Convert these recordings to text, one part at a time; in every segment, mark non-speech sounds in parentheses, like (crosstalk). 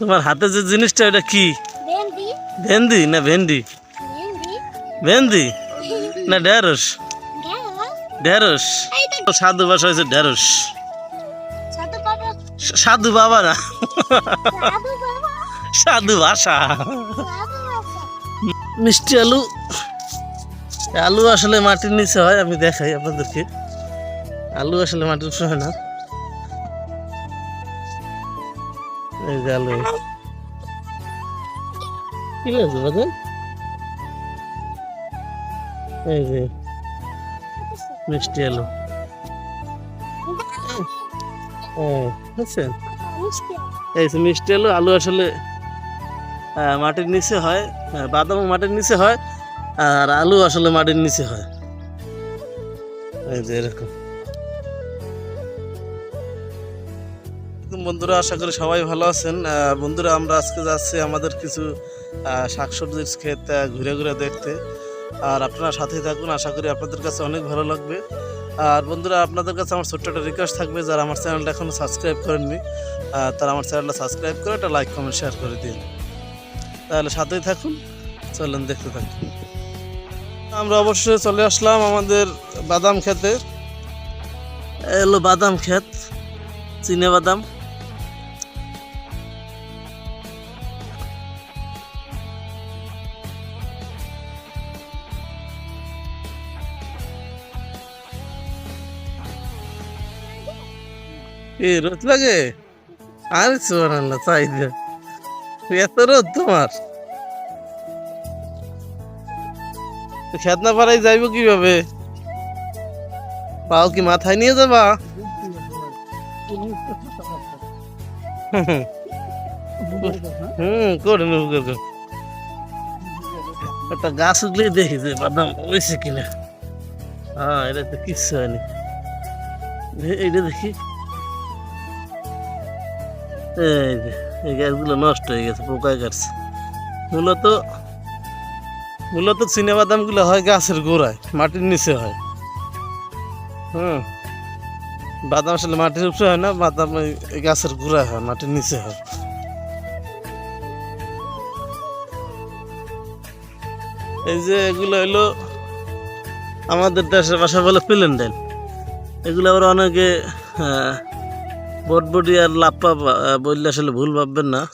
তোমার হাতে যে জিনিসটা এটা কি? ভেন্দি না ভেন্ডি? ভেন্ডি। ভেন্দি না ঢেঁড়স? ঢেঁড়স। সাধু ভাষা হয়েছে ঢেঁড়স। সাধু বাবা। না? সাধু ভাষা মিষ্টি আলু। আলু আসলে মাটির নিচে হয় আমি দেখাই আপনাদেরকে। আলু আসলে মাটির উপরে হয় না। এই যে আলু কি লাগছে বাজার এই যে মিষ্টি হ্যাঁ বুঝছেন এই মিষ্টি আলু আলু আসলে মাটির নিচে হয় আহ, বাদামও মাটির নিচে হয় আর আলু আসলে মাটির নিচে হয়। এই যে এরকম। তো বন্ধুরা, আশা করি সবাই ভালো আছেন। বন্ধুরা, আমরা আজকে যাচ্ছি আমাদের কিছু শাকসবজির ক্ষেত ঘুরে ঘুরে দেখতে। আর আপনারা সাথেই থাকুন, আশা করি আপনাদের কাছে অনেক ভালো লাগবে। আর বন্ধুরা, আপনাদের কাছে আমার ছোট্ট একটা রিকোয়েস্ট থাকবে, যারা আমার চ্যানেলটা এখনও সাবস্ক্রাইব করেননি তারা আমার চ্যানেলটা সাবস্ক্রাইব করে একটা লাইক কমেন্ট শেয়ার করে দিন। তাহলে সাথেই থাকুন, চলেন দেখতে থাকুন। আমরা অবশ্যই চলে আসলাম আমাদের বাদাম খেতে এলো বাদাম ক্ষেত, চিনে বাদাম। এ রোদ লাগে? আর সোনাল্লা চাই দে এত রোদ তোমার। খেত না পারাই যাইব কীভাবে? পাও কি মাথায় নিয়ে যাবা? হুম করে নেব একটা গাছ উঠলে দেখি যে বাদাম হয়েছে কিনা। হ্যাঁ এটা তো কিচ্ছু হয়নি। এইটা দেখি। এই গাছগুলো নষ্ট হয়ে গেছে পোকায় কাটছে। মূলত মূলত চিনে বাদামগুলো হয় গাছের গোড়ায়, মাটির নিচে হয়। হুম। বাদাম আসলে মাটির উপরে হয় না, বাদাম গাছের গোড়ায় হয়, মাটির নিচে হয়। এই যে এগুলো হলো আমাদের দেশের ভাষা বলে প্লেন ডাইল এগুলো আবার অনেকে বটবটি আর লাপ্পা বা- বললে আসলে ভুল ভাববেন না,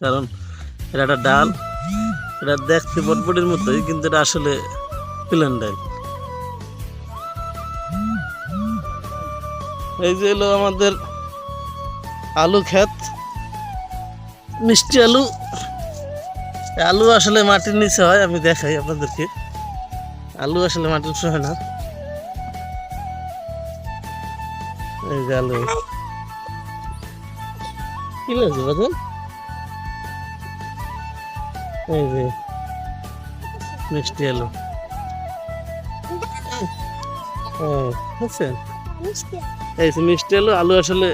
কারণ এটা একটা ডাল। এটা দেখতে বটবটির মতোই, কিন্তু এটা আসলে প্লেন ডাল। এই যে হলো আমাদের আলু ক্ষেত, মিষ্টি আলু। আলু আসলে মাটির নিচে হয়, আমি দেখাই আপনাদেরকে। আলু আসলে মাটির নিচে হয় না। এই যে আলু। কি লাগছে বাজার এই যে বুঝছেন মিষ্টি এই যে মিষ্টি আলু আলু আসলে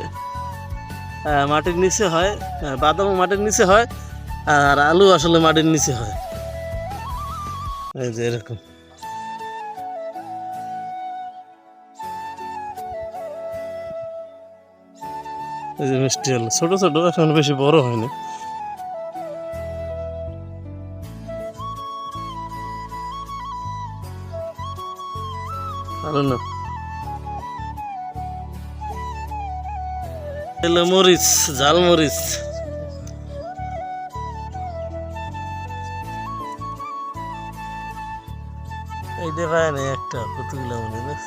মাটির নিচে হয় বাদামও মাটির নিচে হয়, আর আলু আসলে মাটির নিচে হয়। এই যে এরকম। এই যে মিষ্টি আলু ছোট ছোট এখন বেশি বড় হয়নি না এলো মরিচ ঝাল মরিচ এই একটা কতগুলো মনে দেখছ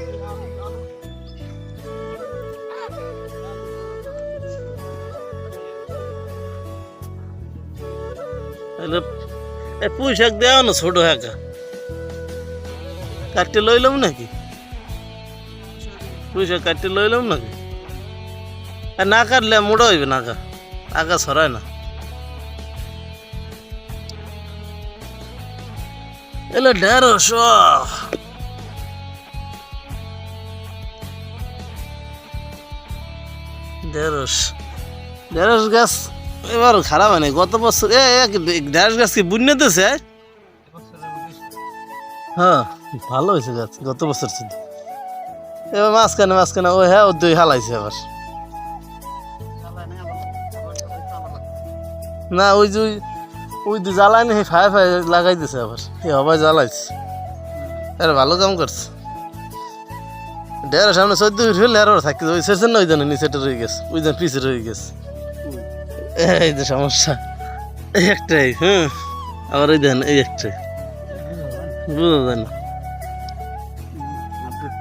তাহলে পুঁই শাক দেওয়া না ছোটো হাঁকা কাটতে লইলাম নাকি? পুঁই শাক কাটতে লইলাম নাকি? আর না কাটলে মোটা হইবে না আঁকা আঁকা সরায় না। এলে ঢেঁড়স ঢেঁড়স। ঢেঁড়স গাছ এবার খারাপ হয়নি গত বছর এ ঢেঁড়স গাছ কি বুঝতে দিতেছে হ্যাঁ ভালো হয়েছে গাছ, গত বছর ছিল। এবার মাঝখানে মাঝখানে ও হ্যাঁ ও দুই হালাইছে আবার। না, ওই যে ওই- যে জ্বালাই না ফায় ফায় লাগাই দিছে আবার। এ হবাই জ্বালাইছে। আরে ভালো কাম করছে। ডেয়ারের সামনে চোদ্দ ফিট আরও থাকতে ওই সেরছেন না ওই জন্য নিচেটা রয়ে গেছে, ওই জন্য পিছে রয়ে গেছে। এই যে সমস্যা। এই একটাই হ্যাঁ আবার ওই দেন এই একটাই। বুঝা যায় না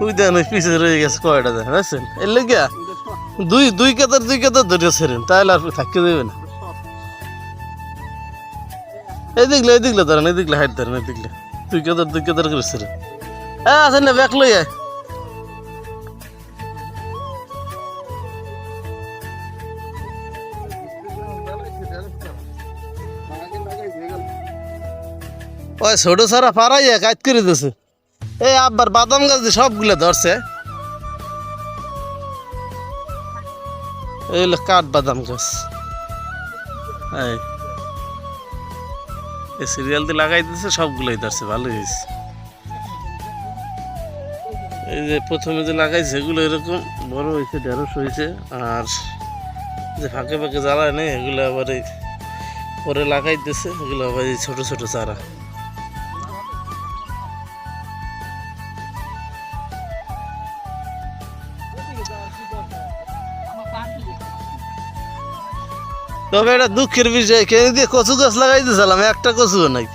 ওই দেন ওই পিছে রয়ে গেছে কয়টা দেন বুঝছেন এর লেগিয়া দুই দুই কাতার দুই কাতার ধরে ছেড়েন, তাহলে আর থাকতে দেবে না। এই দেখলে এই দেখলে ধরেন, এই দেখলে, হাইট ধরেন, এই দেখলে। দুই কাতার দুই কাতার করে ছেড়েন। হ্যাঁ আছেন না ব্যাক লইয়া? ওই ছোট সারা পারাইয়া কাজ করে দিছে। এই আব্বার বাদাম গাছ দিয়ে সবগুলো ধরছে। এই কাঠ বাদাম গাছ। এই। এই সিরিয়াল দিয়ে লাগাই দিছে, সবগুলোই ধরছে, ভালোই হয়েছে। এই যে প্রথমে যে লাগাইছে, এগুলো এরকম বড় হয়েছে, ঢেঁড়স হয়েছে, আর যে ফাঁকে ফাঁকে জ্বালায় নেই, এগুলো আবার এই পরে লাগাই দিছে, এগুলো আবার এই ছোটো ছোটো চারা। তবে এটা দুঃখের বিষয় কেন দিয়ে কচু গাছ লাগাই দিয়েছিলাম একটা কচুও নাই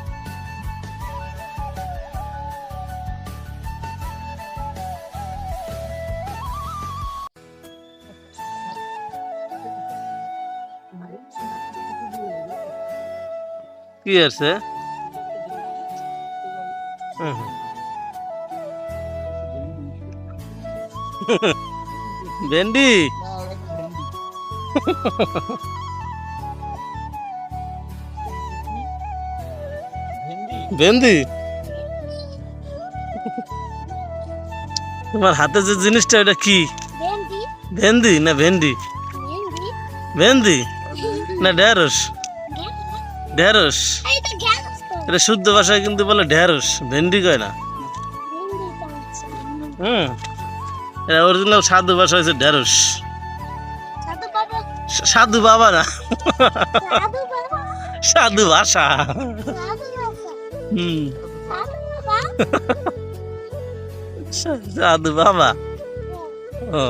কি আছে। ভেন্ডি ভেন্ডি? তোমার হাতে যে জিনিসটা এটা কি? ভেন্ডি। না ভেন্ডি? ভেন্ডি। ভেন্ডি? না গ্যাস তো। এটা শুদ্ধ ভাষায় কিন্তু বলে ঢেঁড়স। ভেন্ডি কয় না? হুম। এটা অরিজিনাল সাধু ভাষা হয়েছে ঢেঁড়স। সাধু বাবা। না? সাধু ভাষা। হুম। (laughs) সাধু বাবা। ও।